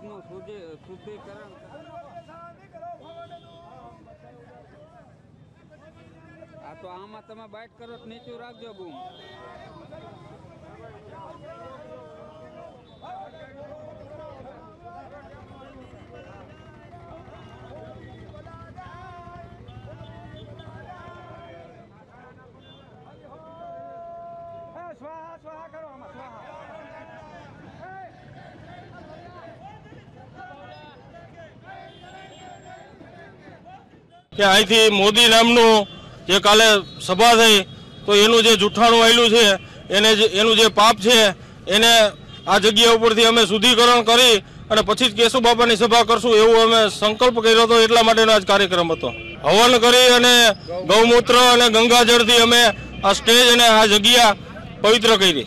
શુદ્ધિ- શુદ્ધિકરણ. આ તો આમાં તમે બાઇટ કરો નીચું રાખજો બૂમ. કે અહીંથી મોદી નામનું જે કાલે સભા થઈ, તો એનું જે જૂઠાણું આવેલું છે, એને એનું જે પાપ છે, એને આ જગ્યા ઉપરથી અમે શુદ્ધિકરણ કરી અને પછી જ કેશુ બાપાની સભા કરશું એવું અમે સંકલ્પ કર્યો હતો, એટલા માટેનો આજ કાર્યક્રમ હતો. હવન કરી અને ગૌમૂત્ર અને ગંગાજળથી અમે આ સ્ટેજ અને આ જગ્યા પવિત્ર કરી.